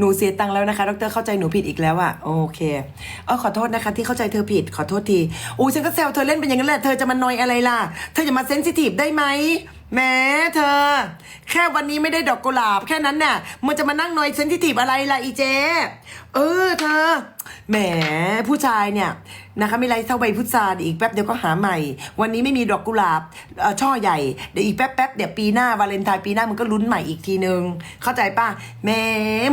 หนูเสียตังค์แล้วนะคะ ดรเข้าใจหนูผิดอีกแล้วอะโอเคเออขอโทษนะคะ ที่เข้าใจเธอผิด ขอโทษทีอู้ฉันก็แซวเธอเล่นเป็นอย่างนั้นแหละ เธอจะมานอยอะไรล่ะ เธออย่ามาเซนซิทีฟได้ไหมแหม้เธอ แค่วันนี้ไม่ได้ดอกกุหลาบแค่นั้นน่ะมันจะมานั่งนอยเซนซิทีฟอะไรล่ะอีเจเออเธอแหมผู้ชายเนี่ยนะคะมีไรเท่าใบพุทราอีกแป๊บเดียวก็หาใหม่ วันนี้ไม่มีดอกกุหลาบอ่อช่อใหญ่เดี๋ยวอีกแป๊บแป๊บเดี๋ยวปีหน้าวาเลนไทน์ปีหน้ามึงก็ลุ้นใหม่อีกทีนึง เข้าใจป่ะแหม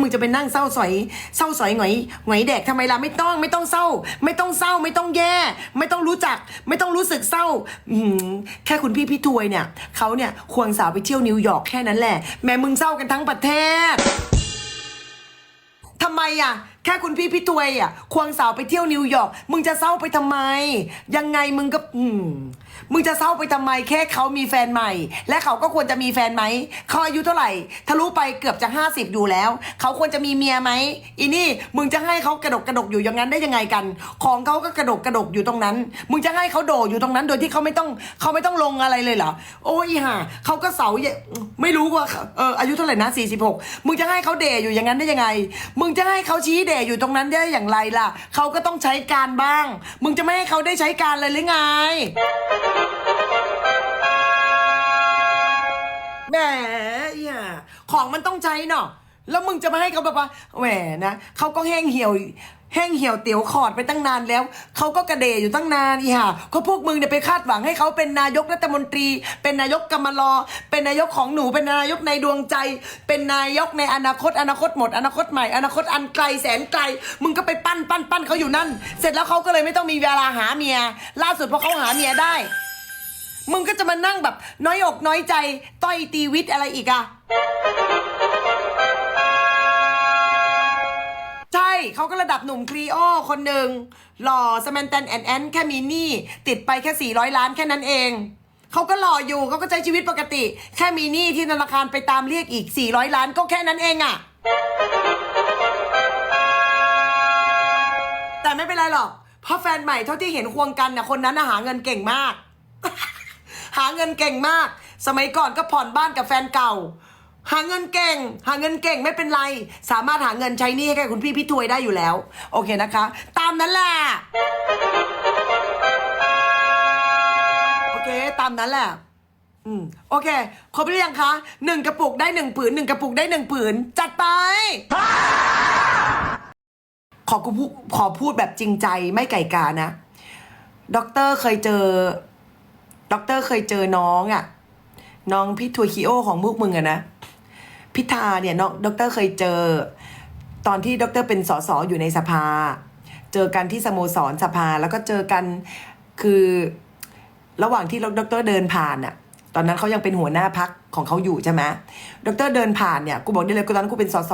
มึงจะไปนั่งเศร้าสอยเศร้าสอยหงอยหงอยแดกทำไมล่ะไม่ต้องไม่ต้องเศร้า ไม่ต้องเศร้าไม่ต้องแย่ ไม่ต้องรู้จัก ไม่ต้องรู้สึกเศร้าอืมแค่คุณพี่พี่ทวยเนี่ยเขาเนี่ยควงสาวไปเที่ยวนิวยอร์กแค่นั้นแหละแหม่มึงเศร้ากันทั้งประเทศทำไมอะ แค่คุณพี่พี่ตวยอะควงสาวไปเที่ยวนิวยอร์กมึงจะเศร้าไปทำไม ยังไงมึงก็อืม มึงจะเศร้าไปทำไมแค่เขามีแฟนใหม่ และเขาก็ควรจะมีแฟนไหมเขาอายุเท่าไหร่ทะลุไปเกือบจะห้าสิบอยู่แล้ว เขาควรจะมีเมียไหมอีนี่มึงจะให้เขากระดกกระดกอยู่อย่างนั้นได้ยังไงกัน ของเขาก็กระดกกระดกอยู่ตรงนั้น มึงจะให้เขาโดดอยู่ตรงนั้น โดยที่เขาไม่ต้องเขาไม่ต้องลงอะไรเลยเหรอโอ้ยห่าเขาก็เสาไม่รู้ว่าเอออายุเท่าไหร่นะสี่สิบหกมึงจะให้เขาเดอยู่อย่างนั้นได้ยังไง มึงจะให้เขาชี้เดอยู่ตรงนั้นได้อย่างไรล่ะเขาก็ต้องใช้การบ้าง มึงจะไม่ให้เขาได้ใช้การเลยหรือไงแหมอย่าของมันต้องใช้เนาะแล้วมึงจะมาให้เขาแบบว่าแหมนะเขาก็แห้งเหี่ยว แห้งเหี่ยวเตี๋ยวขอดไปตั้งนานแล้ว เขาก็กระเดยอยู่ตั้งนานอีห่าก็พวกมึงเนี่ยไปคาดหวังให้เขาเป็นนายกรัฐมนตรี เป็นนายกกรรมลอ เป็นนายกของหนู เป็นนายกในดวงใจ เป็นนายกในอนาคต อนาคตหมด อนาคตใหม่ อนาคตอันไกลแสนไกล มึงก็ไปปั้นปั้นปั้นเขาอยู่นั่น เสร็จแล้วเขาก็เลยไม่ต้องมีเวลาหาเมีย ล่าสุดพอเขาหาเมียได้ มึงก็จะมานั่งแบบน้อยอกน้อยใจ ต้อยตีวิทย์อะไรอีกอะ ใช่เขาก็ระดับหนุ่มครีโอคนหนึ่งหล่อสแมนแตนแอนแอนแค่มีหนี้ติดไปแค่ 400 ล้านแค่นั้นเอง เขาก็หล่ออยู่เขาก็ใช้ชีวิตปกติ แค่มีหนี้ที่ธนาคารไปตามเรียกอีก 400 ล้านก็แค่นั้นเองอะแต่ไม่เป็นไรหรอก เพราะแฟนใหม่เท่าที่เห็นควงกันนะคนนั้นหาเงินเก่งมาก หาเงินเก่งมาก สมัยก่อนก็ผ่อนบ้านกับแฟนเก่า หาเงินเก่ง หาเงินเก่งไม่เป็นไร สามารถหาเงินใช้หนี้ให้แก่คุณพี่พี่ถวยได้อยู่แล้ว โอเคนะคะ ตามนั้นแหละโอเค ตามนั้นแหละอืมโอเคครบหรือยังคะหนึ่งกระปุกได้หนึ่งผืนหนึ่งกระปุกได้หนึ่งผืน จัดไป ขอกูพูดขอพูดแบบจริงใจไม่ไก่กานะด็อกเตอร์เคยเจอด็อกเตอร์เคยเจอน้องอะ่ะ น้องพี่ทัวคิโอของมุกมึงอะนะ พิธาเนี่ยน้องด็อกเตอร์เคยเจอ ตอนที่ด็อกเตอร์เป็นสสอยู่ในสภา เจอกันที่สโมสรสภาแล้วก็เจอกันคือระหว่างที่ด็อกเตอร์เดินผ่านอะตอนนั้นเขายังเป็นหัวหน้าพักของเขาอยู่ใช่ไหมด็อกเตอร์เดินผ่านเนี่ยกูบอกได้เลยกูตอนนั้นกูเป็นสส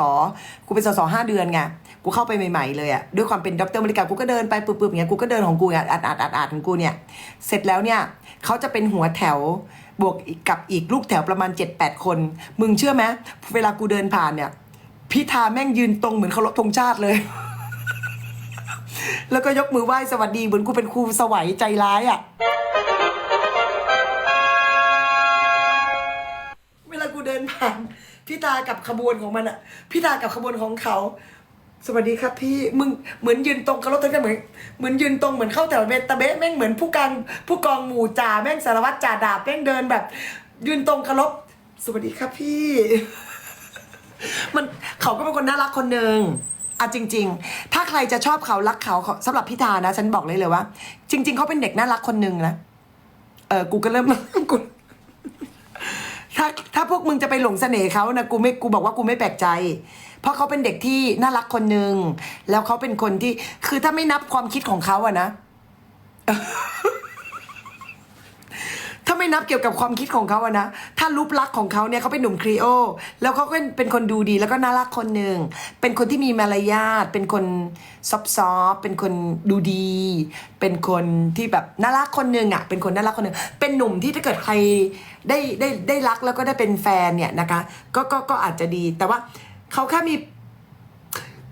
กูเป็นสสห้าเดือนไงกูเข้าไปใหม่ๆเลยอะด้วยความเป็นด็อกเตอร์มริกากูก็เดินไปปึ๊บๆอย่างเงี้ยกูก็เดินของกูอะอัดอัดอัดอัดของกูเนี่ยเสร็จแล้วเนี่ยเขาจะเป็นหัวแถว บวกกับอีกลูกแถวประมาณ 7-8 คน มึงเชื่อไหมเวลากูเดินผ่านเนี่ย พิธาแม่งยืนตรงเหมือนเคารพธงชาติเลย แล้วก็ยกมือไหว้สวัสดีเหมือนกูเป็นครูสวัยใจร้ายอะ่ะเวลากูเดินผ่านพิธากับขบวนของมันอะพิธากับขบวนของเขา สวัสดีครับพี่มึงเหมือนยืนตรงกับรถทั้งกันเหมือนเหมือนยืนตรงเหมือนเข้าแถวเบตะเบะแม่งเหมือนผู้การผู้กองหมู่จ่าแม่งสารวัตรจ่าดาบแม่งเดินแบบ ยืนตรงเคารพสวัสดีครับพี่ มันเขาก็เป็นคนน่ารักคนหนึ่งอะจริง ๆ ถ้าใครจะชอบเขารักเขาเขาสำหรับพิธานะ ฉันบอกเลยเลยว่า จริง ๆเขาเป็นเด็กน่ารักคนหนึ่งนะเออกูก็เริ่มกูถ้าถ้าพวกมึงจะไปหลงเสน่ห์เขานะกูไม่กูบอกว่ากูไม่แปลกใจ เพราะเขาเป็นเด็กที่น่ารักคนหนึ่งแล้วเขาเป็นคนที่คือถ้าไม่นับความคิดของเขาอะนะ ถ้าไม่นับเกี่ยวกับความคิดของเขาอะนะถ้ารูปลักษณ์ของเขาเนี่ยเขาเป็นหนุ่มครีโอ แล้วเขาก็เป็นคนดูดีแล้วก็น่ารักคนหนึ่งเป็นคนที่มีมารยาทเป็นคนซอฟซอฟเป็นคนดูดี เป็นคนที่แบบน่ารักคนหนึ่งอะเป็นคนน่ารักคนหนึ่งเป็นหนุ่มที่ถ้าเกิดใครได้ได้ได้รักแล้วก็ได้เป็นแฟนเนี่ยนะคะ ก็ก็ก็อาจจะดีแต่ว่า เขาแค่มี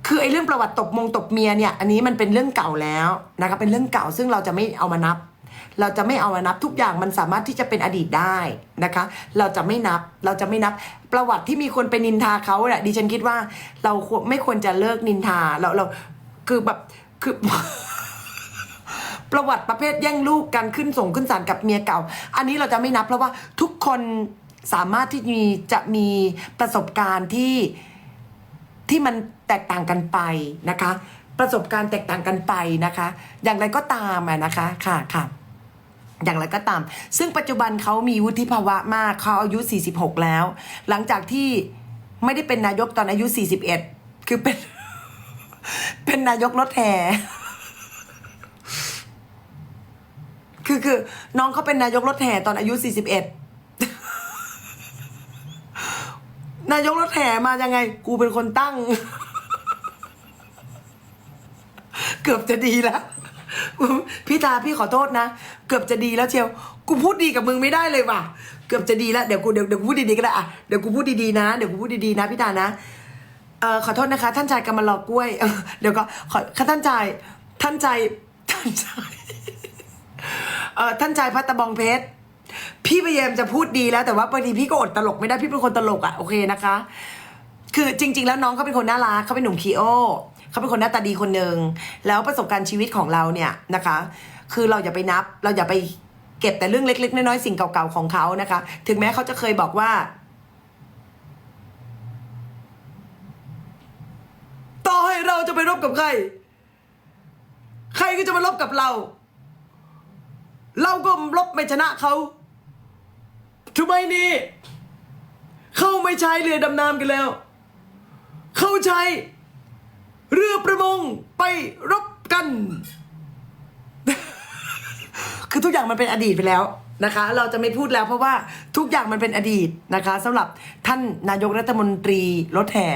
คือไอ้เรื่องประวัติตบมงตบเมียเนี่ย อันนี้มันเป็นเรื่องเก่าแล้วนะคะเป็นเรื่องเก่าซึ่งเราจะไม่เอามานับ เราจะไม่เอามานับทุกอย่างมันสามารถที่จะเป็นอดีตได้นะคะ เราจะไม่นับเราจะไม่นับประวัติที่มีคนไปนินทาเขาแหละดิฉันคิดว่า เราไม่ควรจะเลิกนินทาเราเราคือแบบคือประวัติประเภทแย่งลูกกันขึ้นส่งขึ้นศาลกับเมียเก่า อันนี้เราจะไม่นับเพราะว่าทุกคนสามารถที่มีจะมีประสบการณ์ที่ ที่มันแตกต่างกันไปนะคะ ประสบการณ์แตกต่างกันไปนะคะ อย่างไรก็ตามนะคะค่ะค่ะอย่างไรก็ตาม ซึ่งปัจจุบันเขามีวุฒิภาวะมากเขาอายุ 46 แล้ว หลังจากที่ไม่ได้เป็นนายกตอนอายุ 41 คือเป็น เป็นนายกรถแห่คือคือน้องเขาเป็นนายกรถแห่ตอนอายุ 41 นายกรถแห่มายังไง กูเป็นคนตั้ง เกือบจะดีแล้วพี่ตาพี่ขอโทษนะ เกือบจะดีแล้วเชียว กูพูดดีกับมึงไม่ได้เลยว่ะ เกือบจะดีแล้วเดี๋ยวกูเดี๋ยวเดี๋ยวกูพูดดีๆก็ได้อะเดี๋ยวกูพูดดีๆนะเดี๋ยวกูพูดดีๆนะพี่ตานะเอ่อขอโทษนะคะ ท่านชายกำมะลอกล้วยเดี๋ยวก็ขอท่านชายท่านชายท่านชายเอ่อท่านชายพัตตะบองเพชร พี่พยายามจะพูดดีแล้วแต่ว่าบางทีพี่ก็อดตลกไม่ได้พี่เป็นคนตลกอะโอเคนะคะ คือจริง ๆ แล้วน้องเขาเป็นคนน่ารักเขาเป็นหนุ่มคีโอเขาเป็นคนหน้าตาดีคนหนึ่งแล้วประสบการณ์ชีวิตของเราเนี่ยนะคะ คือเราอย่าไปนับ เราอย่าไปเก็บแต่เรื่องเล็ก ๆ น้อยๆสิ่งเก่าๆของเขานะคะ ถึงแม้เขาจะเคยบอกว่าต่อให้เราจะไปรบกับใคร ใครก็จะมารบกับเรา เราก็รบไม่ชนะเขา ทำไมนี่ เข้าไม่ใช้เรือดำน้ำกันแล้ว เข้าใช้เรือประมงไปรบกัน คือทุกอย่างมันเป็นอดีตไปแล้วนะคะ เราจะไม่พูดแล้วเพราะว่าทุกอย่างมันเป็นอดีตนะคะสำหรับท่านนายกรัฐมนตรีรถแห่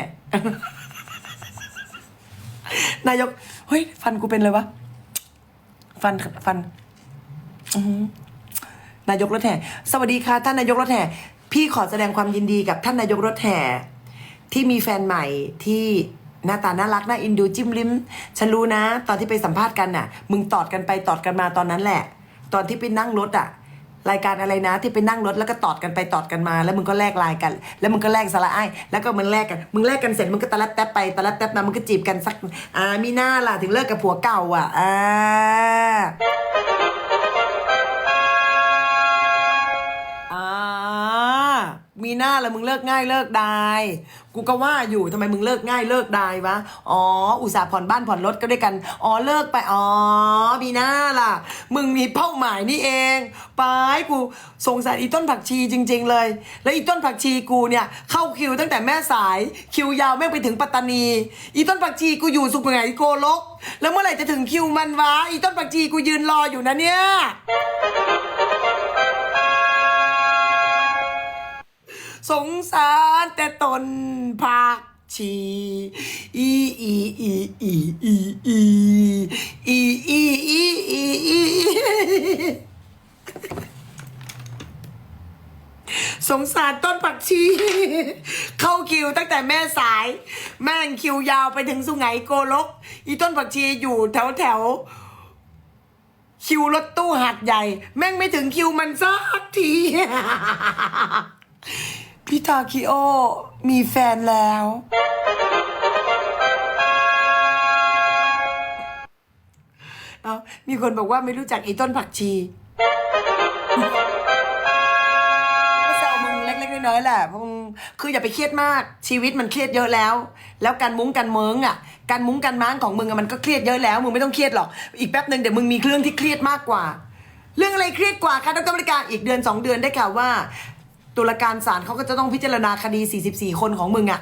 นายก เฮ้ย ฟันกูเป็นเลยวะ ฟัน ฟัน อือ นายกรถแห่สวัสดีค่ะท่านนายกรถแห่พี่ขอแสดงความยินดีกับท่านนายกรถแห่ที่มีแฟนใหม่ที่หน้าตาน่ารักน่าอินดูจิ้มลิ้มฉันรู้นะ ตอนที่ไปสัมภาษณ์กันน่ะ มึงตอดกันไปตอดกันมาตอนนั้นแหละ ตอนที่ไปนั่งรถอะ รายการอะไรนะ ที่ไปนั่งรถแล้วก็ตอดกันไปตอดกันมา แล้วมึงก็แลกลน์กัน แล้วมึงก็แลกสาระไอ้แล้วก็มึงแลกกันมึงแลกกันเสร็จมึงก็ตะลัดแต๊บไปตะลัดแต๊บมามึงก็จีบกันสักอ่ามีหน้าล่ะถึงเลิกกับผัวเก่าอะอ่า มีหน้าแล้วมึงเลิกง่ายเลิกได้ กูก็ว่าอยู่ทำไมมึงเลิกง่ายเลิกได้วะ อ๋อ อุตส่าห์ผ่อนบ้านผ่อนรถก็ด้วยกัน อ๋อเลิกไป อ๋อ มีหน้าล่ะ มึงมีเป้าหมายนี่เองไปกูสงสารอีต้นผักชีจริง ๆ เลย แล้วอีต้นผักชีกูเนี่ยเข้าคิวตั้งแต่แม่สายคิวยาวแม่งไปถึงปัตตานี อีต้นผักชีกูอยู่สุขไหงโกลก แล้วเมื่อไหร่จะถึงคิวมันวะ อีต้นผักชีกูยืนรออยู่นะเนี่ย สงสารแต่ตนผักชีอีอีอีอีอีอีอีอีอีอีอีสงสารต้นผักชี เข้าคิวตั้งแต่แม่สาย แม่งคิวยาวไปถึงสุไหงโกลก อีต้นผักชีอยู่แถวแถวคิวรถตู้หัดใหญ่ แม่งไม่ถึงคิวมันสักที พี่ทาคิโอ มีแฟนแล้ว เอามีคนบอกว่าไม่รู้จักอีต้นผักชีก็แซวมึงเล็กๆน้อยๆแหละมึงคืออย่าไปเครียดมาก ชีวิตมันเครียดเยอะแล้ว แล้วการมุ้งการเมืองอะ การมุ้งการม้างของมึงอะมันก็เครียดเยอะแล้ว มึงไม่ต้องเครียดหรอก อีกแป๊บหนึ่งเดี๋ยวมึงมีเรื่องที่เครียดมากกว่า เรื่องอะไรเครียดกว่าคะดรบริการอีกเดือนสองเดือนได้ข่าวว่า ตุลาการศาลเขาก็จะต้องพิจารณาคดี 44 คนของมึงอะ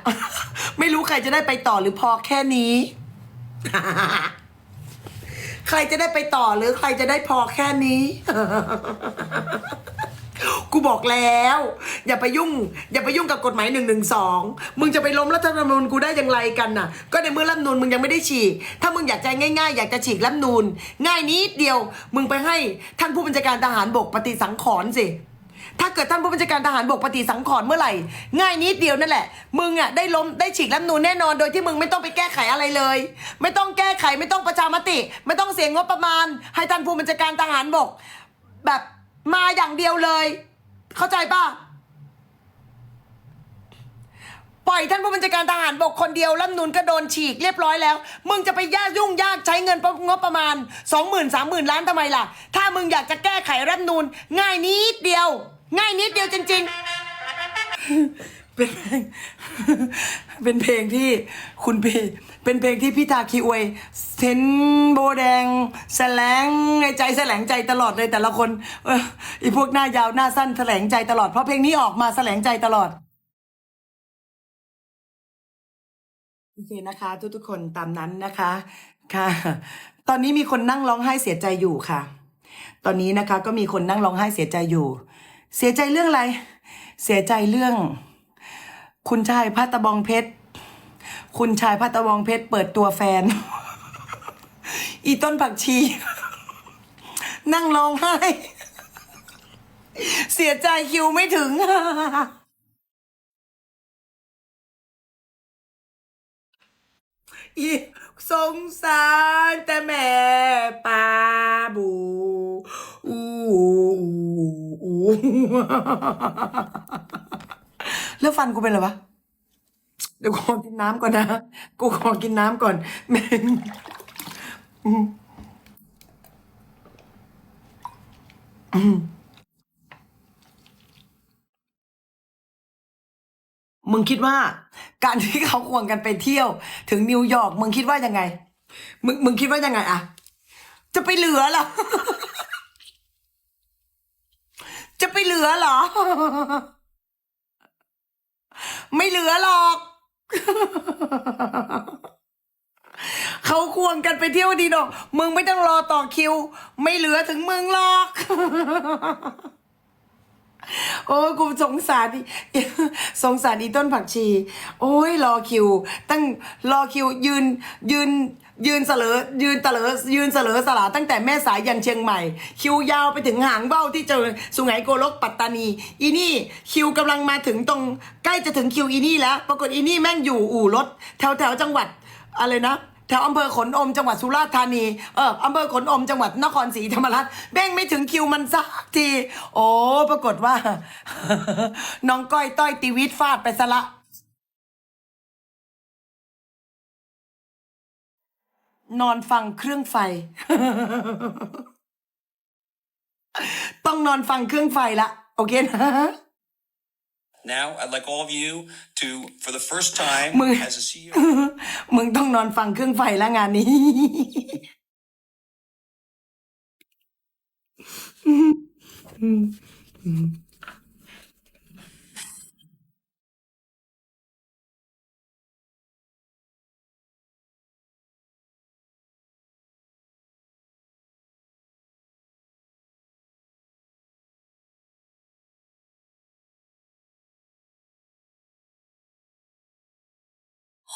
ไม่รู้ใครจะได้ไปต่อหรือพอแค่นี้ ใครจะได้ไปต่อหรือใครจะได้พอแค่นี้ กูบอกแล้ว อย่าไปยุ่ง อย่าไปยุ่งกับกฎหมายหนึ่งหนึ่งสองมึงจะไปล้มรัฐธรรมนูญกูได้อย่างไรกันน่ะ ก็ในเมื่อรัฐธรรมนูญมึงยังไม่ได้ฉีก ถ้ามึงอยากใจง่ายๆ อยากจะฉีกรัฐธรรมนูญง่ายนิดเดียว มึงไปให้ท่านผู้บัญชาการทหารบกปฏิสังขรณ์สิ ถ้าเกิดท่านผู้บัญชาการทหารบกปฏิสังขรณ์เมื่อไหร่ ง่ายนิดเดียวนั่นแหละ มึงอะได้ล้มได้ฉีกรัฐธรรมนูญแน่นอนโดยที่มึงไม่ต้องไปแก้ไขอะไรเลย ไม่ต้องแก้ไขไม่ต้องประชามติ ไม่ต้องเสียงงบประมาณ ให้ท่านผู้บัญชาการทหารบก แบบมาอย่างเดียวเลย เข้าใจป่ะปล่อยท่านผู้บัญชาการทหารบกคนเดียวรัฐธรรมนูนก็โดนฉีกเรียบร้อยแล้ว มึงจะไปยากยุ่งยากใช้เงินงบประมาณสองหมื่นสามหมื่นล้านทำไมล่ะ ถ้ามึงอยากจะแก้ไขรัฐธรรมนูนง่ายนิดเดียว ง่ายนิดเดียวจริง ๆ เป็นเพลง เป็นเพลงที่คุณพี่ เป็นเพลงที่พี่ทาคีอวยเซนโบแดงแสลงในใจแสลงใจตลอดเลยแต่ละคนเอออพวกหน้ายาวหน้าสั้นแสลงใจตลอด เพราะเพลงนี้ออกมาแสลงใจตลอดโอเคนะคะ ทุกๆคนตามนั้นนะคะค่ะ ตอนนี้มีคนนั่งร้องไห้เสียใจอยู่ค่ะ ตอนนี้นะคะก็มีคนนั่งร้องไห้เสียใจอยู่ เสียใจเรื่องอะไร เสียใจเรื่อง คุณชายพัตตบองเพชร คุณชายพัตตบองเพชรเปิดตัวแฟน อีต้นผักชี นั่งร้องไห้ เสียใจคิวไม่ถึงอีสงสารแต่แม่ปาบู อู แล้วฟันกูเป็นอะไรวะเดี๋ยวขอกินน้ำก่อนนะ กูขอกินน้ำก่อนแม่งอืมอืมมึงคิดว่า การที่เขาควงกันไปเที่ยว ถึงนิวยอร์กมึงคิดว่ายังไง มึงมึงคิดว่ายังไงอะจะไปเหลือหรอ ไปเหลือเหรอ ไม่เหลือหรอก เขาควงกันไปเที่ยวดีดอก มึงไม่ต้องรอต่อคิว ไม่เหลือถึงมึงหรอก โอ้กูสงสารอีสงสารอีต้นผักชี โอ้ยรอคิว ตั้งรอคิวยืนยืน ยืนเสลอยืนเตลอยืนเสลอสลาตั้งแต่แม่สายยันเชียงใหม่ คิวยาวไปถึงหางเบ้าที่เจอสุไหงโกลกปัตตานี อีนี่คิวกำลังมาถึงตรงใกล้จะถึงคิวอีนี่แล้ว ปรากฏอีนี่แม่งอยู่อู่รถ แถวแถวจังหวัดอะไรนะแถวอำเภอขนอมจังหวัดสุราษฎร์ธานี เอออำเภอขนอมจังหวัดนครศรีธรรมราชแม่งไม่ถึงคิวมันสักที โอ้ ปรากฏว่า น้องก้อยต้อยตีวิทฟาดไปซะละ นอนฟังเครื่องไฟ ต้องนอนฟังเครื่องไฟละโอเคนะ Now, I'd like all of you to, for the first time, มึง as a CEO, มึงต้องนอนฟังเครื่องไฟแล้วงานนี้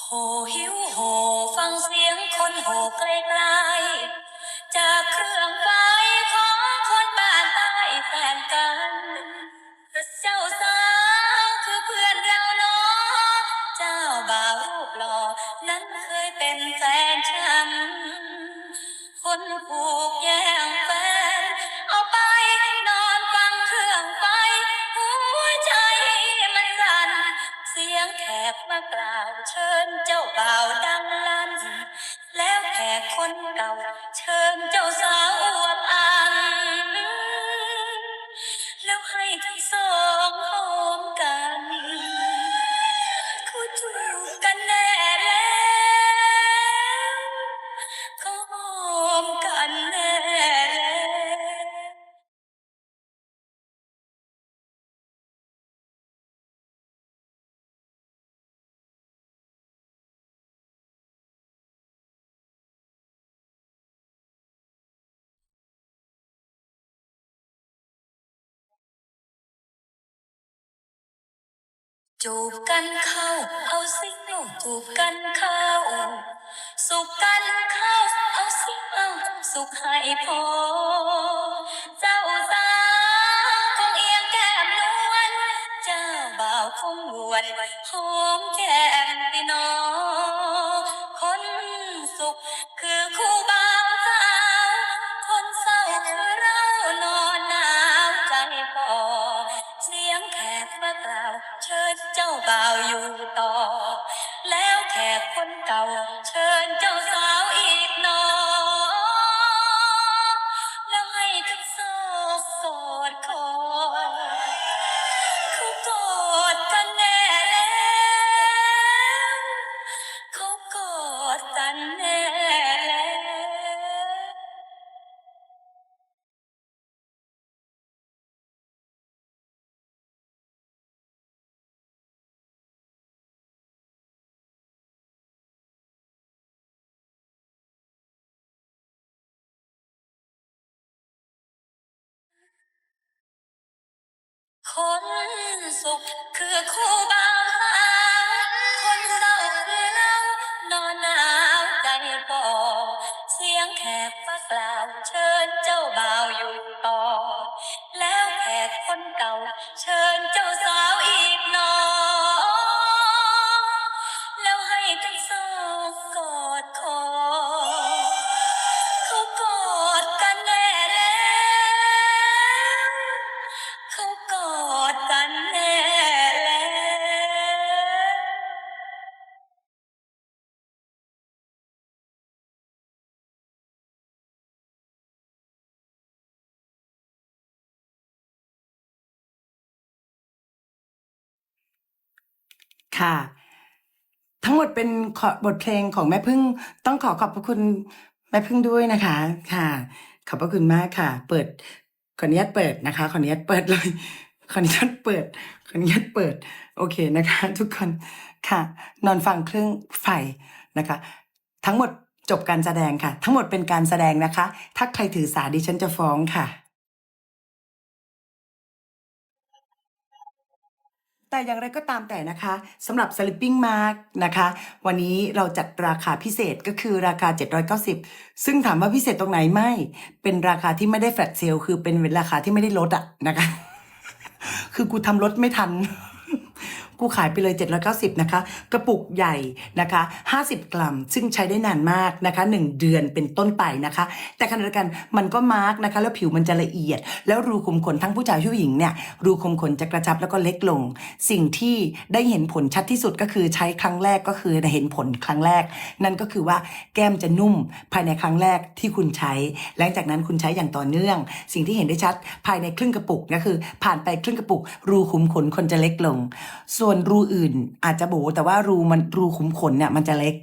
โหหิวโหฟังเสียงคนโหไกลๆจากเครื่องไฟของคนบ้านใต้แฟนกันเจ้าสาวคือเพื่อนเราเนาะเจ้าบ่าวรูปหล่อนั้นเคยเป็นแฟนฉัน คนผูกแย่งแฟนเอาไปนอนฟังเครื่องไฟหัวใจมันสั่นเสียงแขกมากล่าว ญเจ้าบ่าวดังลั่นแล้วแขกคนเก่าเชิญเจ้าสาว จูบกันเข้า เอาสิลูจูบกันเข้า สุขกันเข้า เอาสิเอาสุขให้พอ คนสุขคือคู่บ่าวสาวคนเศร้าคือเรานอนหนาวใจปอเสียงแขกฟ้ากล่าวเชิญเจ้าบ่าวอยู่ต่อ แล้วแขกคนเก่า เชิญเจ้าสาวอีกหนอ แล้วให้ทั้งส ค่ะ ทั้งหมดเป็นบทเพลงของแม่พึ่ง ต้องขอขอบพระคุณแม่พึ่งด้วยนะคะ ค่ะ ขอบพระคุณมากค่ะ เปิดขออนุญาตเปิดนะคะขออนุญาตเปิดเลยขออนุญาตเปิดขออนุญาตเปิด โอเคนะคะ ทุกคนค่ะ นอนฟังเครื่องไฟนะคะ ทั้งหมดจบการแสดงค่ะ ทั้งหมดเป็นการแสดงนะคะ ถ้าใครถือสาดิฉันจะฟ้องค่ะ แต่อย่างไรก็ตามแต่นะคะสำหรับ Sleeping Mark นะคะ วันนี้เราจัดราคาพิเศษก็คือราคา 790 ซึ่งถามว่าพิเศษตรงไหนไม่ เป็นราคาที่ไม่ได้แฟลตเซลคือเป็นราคาที่ไม่ได้ลดอะนะคะ คือกูทำลดไม่ทัน กูขายไปเลย 790 นะคะ กระปุกใหญ่นะคะ 50 กรัม ซึ่งใช้ได้นานมากนะคะ 1 เดือนเป็นต้นไปนะคะ แต่ขณะเดียวกันมันก็มาร์กนะคะ แล้วผิวมันจะละเอียด แล้วรูขุมขนทั้งผู้ชายผู้หญิงเนี่ย รูขุมขนจะกระชับแล้วก็เล็กลง สิ่งที่ได้เห็นผลชัดที่สุดก็คือใช้ครั้งแรกก็คือเห็นผลครั้งแรก นั่นก็คือว่าแก้มจะนุ่มภายในครั้งแรกที่คุณใช้ หลังจากนั้นคุณใช้อย่างต่อเนื่อง สิ่งที่เห็นได้ชัดภายในครึ่งกระปุกก็คือ ผ่านไปครึ่งกระปุก รูขุมขนคนจะเล็กลงส่วนวนรูอื่นอาจจะโบแต่ว่ารูมันรูขุมขนเนี่ยมันจะเล็ก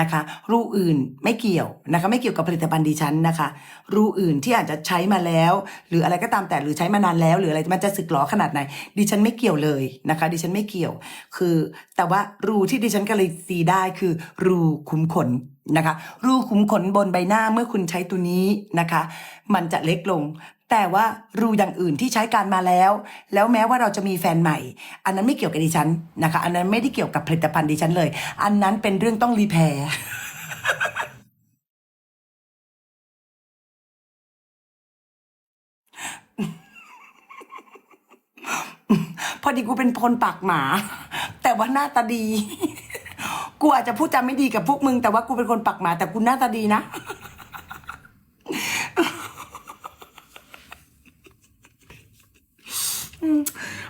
นะคะ รูอื่นไม่เกี่ยวนะคะ ไม่เกี่ยวกับผลิตภัณฑ์ดิฉันนะคะ รูอื่นที่อาจจะใช้มาแล้ว หรืออะไรก็ตามแต่หรือใช้มานานแล้ว หรืออะไรมันจะสึกหรอขนาดไหน ดิฉันไม่เกี่ยวเลยนะคะ ดิฉันไม่เกี่ยว คือ แต่ว่ารูที่ดิฉันก็เลยซีได้คือ รูขุมขนนะคะ รูขุมขนบนใบหน้าเมื่อคุณใช้ตัวนี้นะคะ มันจะเล็กลง แต่ว่ารูอย่างอื่นที่ใช้การมาแล้ว แล้วแม้ว่าเราจะมีแฟนใหม่ อันนั้นไม่เกี่ยวกับดิฉันนะคะ อันนั้นไม่ได้เกี่ยวกับผลิตภัณฑ์ดิฉันเลย อันนั้นเป็นเรื่องต้องรีแพร์พอดีกูเป็นคนปากหมา แต่ว่าหน้าตาดี กูอาจจะพูดจาไม่ดีกับพวกมึง แต่ว่ากูเป็นคนปากหมา แต่กูหน้าตาดีนะ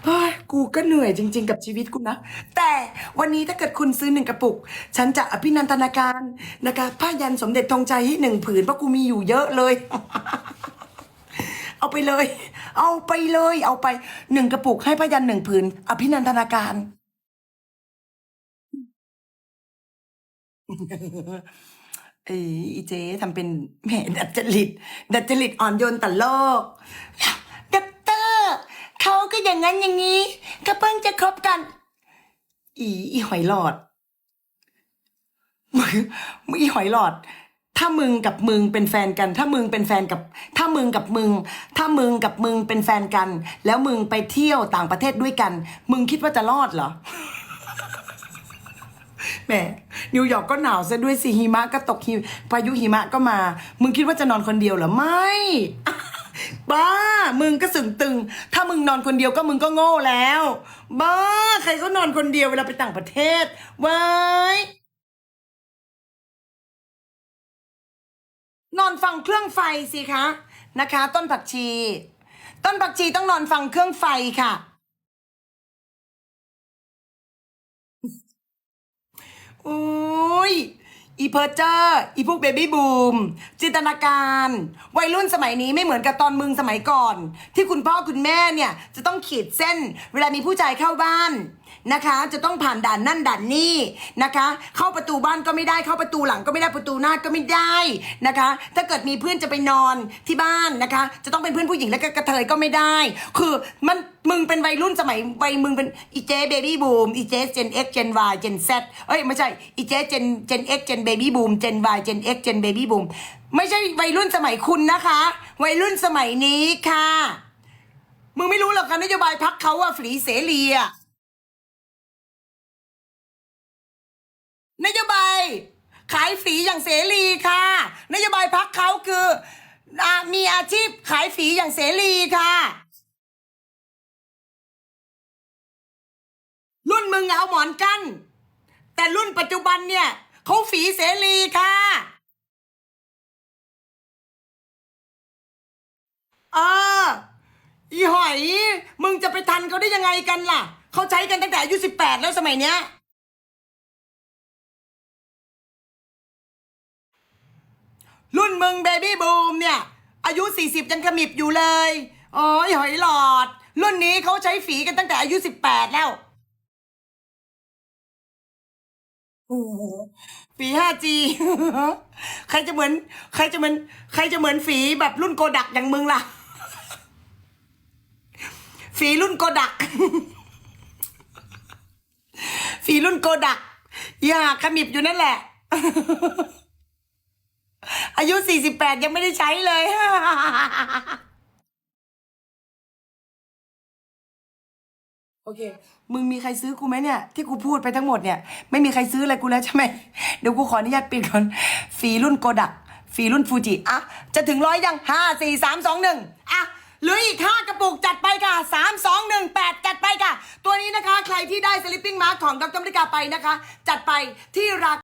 เฮ้ย กูก็เหนื่อยจริง ๆ กับชีวิตกูนะ แต่วันนี้ถ้าเกิดคุณซื้อหนึ่งกระปุก ฉันจะอภินันทนาการนะคะผ้ายันสมเด็จธงชัยให้หนึ่งผืนเพราะกูมีอยู่เยอะเลย เอาไปเลย เอาไปเลย เอาไปหนึ่งกระปุกให้พยันหนึ่งผืน อภินันทนาการ เอ้ยอีเจ๊ทำเป็นแหมดัดจริต ดัดจริตอ่อนโยนแต่โลก ก็อย่างนั้นอย่างนี้ก็เพิ่งจะคบกัน อีอีหอยหลอดมึงมึงอีหอยหลอด ถ้ามึงกับมึงเป็นแฟนกัน ถ้ามึงเป็นแฟนกับ ถ้ามึงกับมึง ถ้ามึงกับมึงเป็นแฟนกัน แล้วมึงไปเที่ยวต่างประเทศด้วยกัน มึงคิดว่าจะรอดเหรอแหมนิวยอร์กก็หนาวซะด้วยสิหิมะก็ตกหิพายุหิมะก็มา มึงคิดว่าจะนอนคนเดียวเหรอไม่บ้า มึงก็สึงตึง ถ้ามึงนอนคนเดียวก็มึงก็โง่แล้ว บ้า ใครก็นอนคนเดียวเวลาไปต่างประเทศไว้ายนอนฟังเครื่องไฟสิคะนะคะ ต้นผักชี ต้นผักชีต้องนอนฟังเครื่องไฟค่ะอุ้ย อีเพอร์เจอร์อีพวกเบบี้บูมจินตนาการ วัยรุ่นสมัยนี้ไม่เหมือนกับตอนมึงสมัยก่อน ที่คุณพ่อคุณแม่เนี่ยจะต้องขีดเส้น เวลามีผู้ชายเข้าบ้าน นะคะ จะต้องผ่านด่านนั่นด่านนี่นะคะ เข้าประตูบ้านก็ไม่ได้เข้าประตูหลังก็ไม่ได้ประตูหน้าก็ไม่ได้นะคะ ถ้าเกิดมีเพื่อนจะไปนอนที่บ้านนะคะ จะต้องเป็นเพื่อนผู้หญิงและก็กระเทยก็ไม่ได้ คือมันมึงเป็นวัยรุ่นสมัยวัยมึงเป็นอีเจเบบี้บูมอีเจเจน X เจน Y เจน Z เอ้ยไม่ใช่อีเจเจนเจน X เจนเบบี้บูมเจน Y เจน X เจนเบบี้บูมไม่ใช่วัยรุ่นสมัยคุณนะคะ วัยรุ่นสมัยนี้ค่ะ มึงไม่รู้หรอกคะนโยบายพักเขาอะฝีเสรีอะ นโยบายขายฝีอย่างเสรีค่ะ นโยบายพักเขาคืออมีอาชีพขายฝีอย่างเสรีค่ะ รุ่นมึงเอาหมอนกั้นแต่รุ่นปัจจุบันเนี่ยเขาฝีเสรีค่ะเอออีหอย มึงจะไปทันเขาได้ยังไงกันล่ะ เขาใช้กันตั้งแต่อายุสิบแปดแล้วสมัยเนี้ย รุ่นมึงเบบี้บูมเนี่ย อายุสี่สิบยังขมิบอยู่เลยอ๋อไอหอยหลอด รุ่นนี้เขาใช้ฝีกันตั้งแต่อายุสิบแปดแล้วโอ้โหฝี 5G ใครจะเหมือน ใครจะเหมือน ใครจะเหมือนฝีแบบรุ่นโกดักอย่างมึงล่ะ ฝีรุ่นโกดัก ฝีรุ่นโกดัก อย่าขมิบอยู่นั่นแหละ อายุ48ยังไม่ได้ใช้เลยโอเค มึงมีใครซื้อกูไหมเนี่ย ที่กูพูดไปทั้งหมดเนี่ย ไม่มีใครซื้ออะไรกูแล้วใช่ไหม เดี๋ยวกูขออนุญาตปิดก่อน ฝีรุ่นโกดัก ฝีรุ่นฟูจิ อะ จะถึงร้อยยังห้าสี่สามสองหนึ่งอะหลืออีกห้ากระปุกจัดไปค่ะสามสองหนึ่งแปดจัดไปค่ะ ตัวนี้นะคะ ใครที่ได้สลิปปิ้งมาร์ของดรมริกาไปนะคะ จัดไปที่ราคา